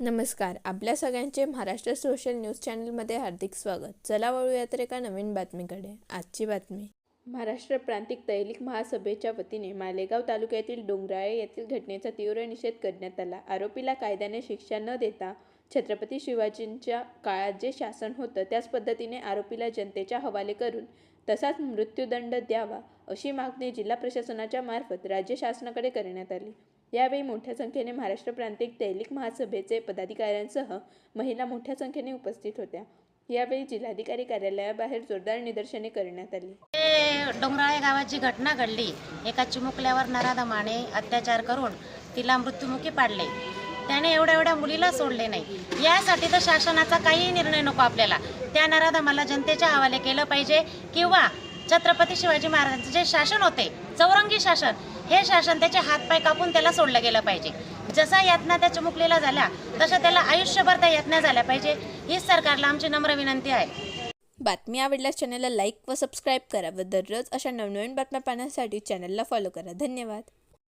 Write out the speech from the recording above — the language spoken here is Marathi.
नमस्कार. आपल्या सगळ्यांचे महाराष्ट्र सोशल न्यूज चॅनलमध्ये हार्दिक स्वागत. चला वळूया तर एका नवीन बातमीकडे. आजची बातमी. महाराष्ट्र प्रांतिक तैलिक महासभेच्या वतीने मालेगाव तालुक्यातील डोंगराळे येथील घटनेचा तीव्र निषेध करण्यात आला. आरोपीला कायद्याने शिक्षा न देता छत्रपती शिवाजींच्या काळात जे शासन होतं त्याच पद्धतीने आरोपीला जनतेच्या हवाले करून तसाच मृत्यूदंड द्यावा अशी मागणी जिल्हा प्रशासनाच्या मार्फत राज्य शासनाकडे करण्यात आली. यावेळी मोठ्या संख्येने महाराष्ट्र प्रांतिक तैलिक महासभेचे पदाधिकाऱ्यांसह महिला मोठ्या संख्येने उपस्थित होत्या. यावेळी जिल्हाधिकारी कार्यालयाबाहेर जोरदार निदर्शने करण्यात आली. ते डोंगराळे गावात जी घटना घडली. एका चिमुकल्यावर नराधमाने अत्याचार करून तिला मृत्युमुखी पाडले. त्याने एवढ्या एवढ्या मुलीला सोडले नाही. यासाठी तर शासनाचा काहीही निर्णय नको आपल्याला. त्या नराधमाला जनतेच्या हवाले केलं पाहिजे किंवा छत्रपती शिवाजी महाराजांचे जे शासन होते चौरंगी शासन हे शासन त्याचे हातपाय कापून त्याला सोडलं गेलं पाहिजे. जसा यातना त्या चमुकलीला झाल्या तशा त्याला आयुष्यभर त्या यातना झाल्या पाहिजे हीच सरकारला आमची नम्र विनंती आहे. बातमी आवडल्यास चॅनलला लाईक व सबस्क्राईब करा व दररोज अशा नवनवीन बातम्या पाहण्यासाठी चॅनलला फॉलो करा. धन्यवाद.